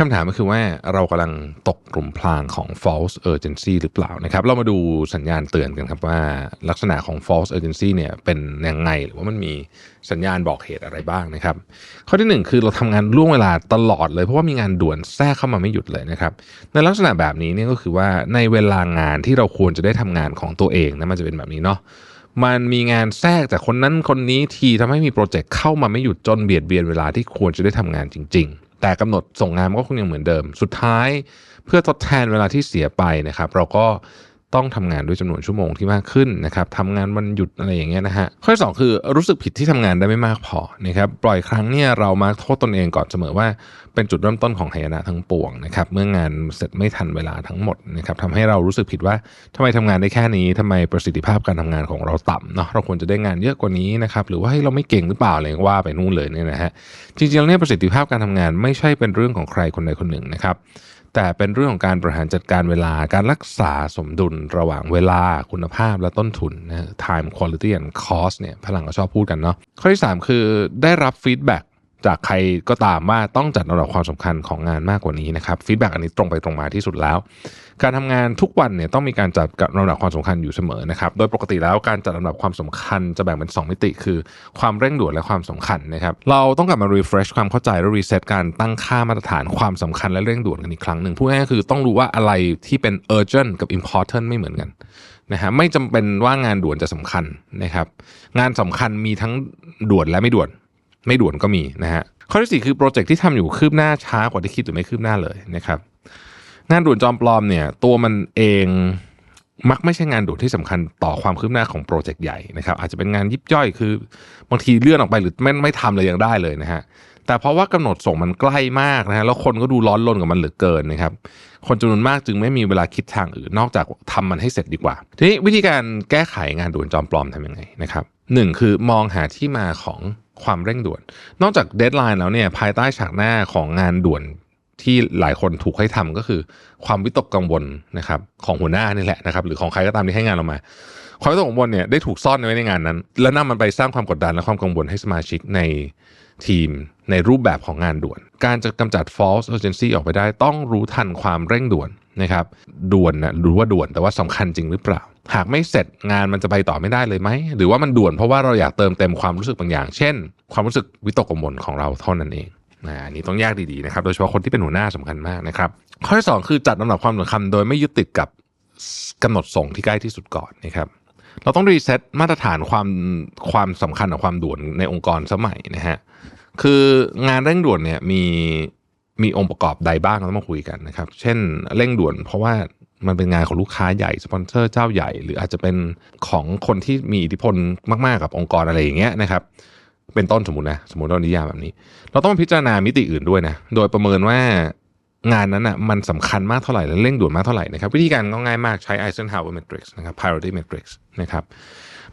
คำถามก็คือว่าเรากำลังตกกลุ่มพลางของ false urgency หรือเปล่านะครับ เรามาดูสัญญาณเตือนกันครับว่าลักษณะของ false urgency เนี่ยเป็นยังไง หรือว่ามันมีสัญญาณบอกเหตุอะไรบ้างนะครับ ข้อที่หนึ่งคือเราทำงานล่วงเวลาตลอดเลย เพราะว่ามีงานด่วนแทรกเข้ามาไม่หยุดเลยนะครับ ในลักษณะแบบนี้เนี่ยก็คือว่าในเวลางานที่เราควรจะได้ทำงานของตัวเองนะมันจะเป็นแบบนี้เนาะมันมีงานแทรกจากคนนั้นคนนี้ทีทำให้มีโปรเจกต์เข้ามาไม่หยุดจนเบียดเบียนเวลาที่ควรจะได้ทำงานจริง ๆ แต่กำหนดส่งงานมันก็คงยังเหมือนเดิม สุดท้ายเพื่อทดแทนเวลาที่เสียไปนะครับ เราก็ ต้องทำงานด้วยจำนวนชั่วโมงที่มากขึ้นนะครับทำงานวันหยุดอะไรอย่างเงี้ยนะฮะข้อที่สองคือรู้สึกผิดที่ทำงานได้ไม่มากพอนะครับปล่อยครั้งเนี่ยเรามาโทษตนเองก่อนเสมอว่าเป็นจุดเริ่มต้นของหายนะทั้งปวงนะครับเมื่องานเสร็จไม่ทันเวลาทั้งหมดนะครับทำให้เรารู้สึกผิดว่าทำไมทำงานได้แค่นี้ทำไมประสิทธิภาพการทำงานของเราต่ำเนาะเราควรจะได้งานเยอะกว่านี้นะครับหรือว่าให้เราไม่เก่งหรือเปล่าอะไรว่าไปนู่นเลยเนี่ยนะฮะจริงๆแล้วเนี่ยประสิทธิภาพการทำงานไม่ใช่เป็นเรื่องของใครคนใดคนหนึ่งนะครับ แต่เป็นเรื่องของการบริหารจัดการเวลาการรักษาสมดุลระหว่างเวลาคุณภาพและต้นทุนนะ time quality and cost เนี่ยพลังก็ชอบพูดกันเนาะข้อที่ 3 คือได้รับฟีดแบ็ก จากใครก็ตามว่าต้องจัดระดับความสำคัญของงานมากกว่านี้นะครับฟีดแบ็กอันนี้ตรงไปตรงมาที่สุดแล้ว การทำงานทุกวันเนี่ยต้องมีการจัดลำดับความสำคัญอยู่เสมอนะครับโดยปกติแล้วการจัดลำดับความสำคัญจะแบ่งเป็น 2 มิติ คือความเร่งด่วนและความสำคัญนะครับเราต้องกลับมา refresh ความเข้าใจและ reset การตั้งค่ามาตรฐานความสำคัญและเร่งด่วนกันอีกครั้งหนึ่งพูดง่ายๆคือต้องรู้ว่าอะไรที่เป็น urgent กับ important ไม่เหมือนกันนะฮะไม่จำเป็นว่างานด่วนจะสำคัญนะครับงานสำคัญมีทั้งด่วนและไม่ด่วน ไม่ด่วนก็มีนะฮะข้อที่สี่คือโปรเจกต์ที่ทำอยู่คืบหน้าช้ากว่าที่คิดหรือไม่คืบหน้าเลยนะครับงานด่วนจอมปลอมเนี่ยตัวมันเองมักไม่ใช่งานด่วนที่สำคัญต่อความคืบหน้าของโปรเจกต์ใหญ่นะครับอาจจะเป็นงานยิบย่อยคือบางทีเลื่อนออกไปหรือไม่ไม่ทำเลยยังได้เลยนะฮะแต่เพราะว่ากำหนดส่งมันใกล้มากนะฮะแล้วคนก็ดูร้อนรนกับมันเหลือเกินนะครับคนจำนวนมากจึงไม่มีเวลาคิดทางอื่นนอกจากทำมันให้เสร็จดีกว่า ทีนี้วิธีการแก้ไขงานด่วนจอมปลอมทำยังไงนะครับหนึ่งคือมองหาที่มาของ ความเร่งด่วน นอกจากเดทไลน์แล้วเนี่ยภายใต้ฉากหน้าของงานด่วนที่หลายคนถูกให้ทำก็คือ ความวิตกกังวลนะครับของหัวหน้านี่แหละนะครับหรือของใครก็ตามที่ให้งานเรามา ความวิตกกังวลเนี่ยได้ถูกซ่อนไว้ในงานนั้น แล้วนำมันไปสร้างความกดดันและความกังวลให้สมาชิกในทีมในรูปแบบของงานด่วน การจะกำจัด false urgency ออกไปได้ ต้องรู้ทันความเร่งด่วนนะครับด่วนนะรู้ว่าด่วนแต่ว่าสำคัญจริงหรือเปล่า หากไม่เสร็จงานมันจะไปต่อไม่ได้เลยไหม หรือว่ามันด่วนเพราะว่าเราอยากเติมเต็มความรู้สึกบางอย่าง เช่น ความรู้สึกวิตกกังวลของเราเท่านั้นเองนะอันนี้ต้องแยกดีๆนะครับ โดยเฉพาะคนที่เป็นหัวหน้าสำคัญมากนะครับ ข้อที่สองคือจัดลำดับความสำคัญโดยไม่ยึดติดกับกำหนดส่งที่ใกล้ที่สุดก่อนนะครับเราต้องรีเซ็ตมาตรฐานความความสำคัญกับความด่วนในองค์กรสมัยนะฮะคืองานเร่งด่วนเนี่ยมีมีองค์ประกอบใดบ้างเราต้องมาคุยกันนะครับ เช่นเร่งด่วนเพราะว่า มันเป็นงานของลูกค้าใหญ่สปอนเซอร์เจ้าใหญ่ หรืออาจจะเป็นของคนที่มีอิทธิพลมาก ๆ กับองค์กรอะไรอย่างเงี้ยนะครับ เป็นต้นสมมตินะสมมติเรานิยามแบบนี้ เราต้องพิจารณามิติอื่นด้วยนะโดยประเมินว่างานนั้นอะมันสำคัญมากเท่าไหร่และเร่งด่วนมากเท่าไหร่นะครับ วิธีการก็ง่ายมากใช้ Eisenhower Matrix นะครับ Priority Matrix นะครับ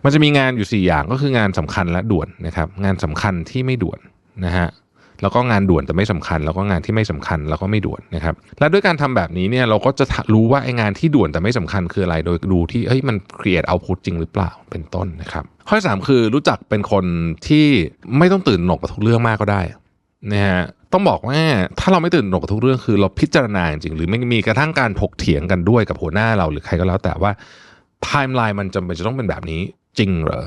มันจะมีงานอยู่ 4 อย่างก็คืองานสำคัญและด่วนนะครับ งานสำคัญที่ไม่ด่วนนะฮะ แล้วก็งานด่วนแต่ไม่สำคัญ แล้วก็งานที่ไม่สำคัญแล้วก็ไม่ด่วนนะครับและด้วยการทำแบบนี้เนี่ยเราก็จะรู้ว่าไอ้งานที่ด่วนแต่ไม่สำคัญคืออะไร โดยดูที่เฮ้ยมัน create output จริงหรือเปล่าเป็นต้นนะครับข้อที่สามคือรู้จักเป็นคนที่ไม่ต้องตื่นหนกกับทุกเรื่องมากก็ได้นะฮะต้องบอกว่าถ้าเราไม่ตื่นหนกกับทุกเรื่องคือเราพิจารณาจริงหรือไม่มีกระทั่งการถกเถียงกันด้วยกับหัวหน้าเราหรือใครก็แล้วแต่ว่าไทม์ไลน์มันจำเป็นจะต้องเป็นแบบนี้จริงเหรอ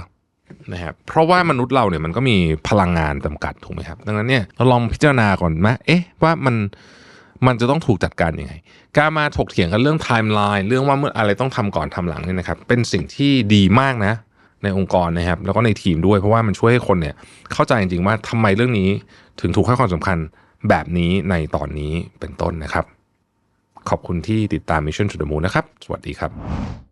นะครับเพราะว่ามนุษย์เราเนี่ยมันก็มีพลังงานจำกัดถูกไหมครับ ดังนั้นเนี่ยเราลองพิจารณาก่อนไหมเอ๊ะว่ามันมันจะต้องถูกจัดการยังไง การมาถกเถียงกันเรื่องไทม์ไลน์เรื่องว่าเมื่ออะไรต้องทำก่อนทำหลังเนี่ยนะครับเป็นสิ่งที่ดีมากนะ ในองค์กรนะครับ แล้วก็ในทีมด้วย เพราะว่ามันช่วยให้คนเนี่ยเข้าใจจริงๆว่าทำไมเรื่องนี้ถึงถูกให้ความสำคัญแบบนี้ในตอนนี้เป็นต้นนะครับ ขอบคุณที่ติดตาม Mission to the Moon นะครับ สวัสดีครับ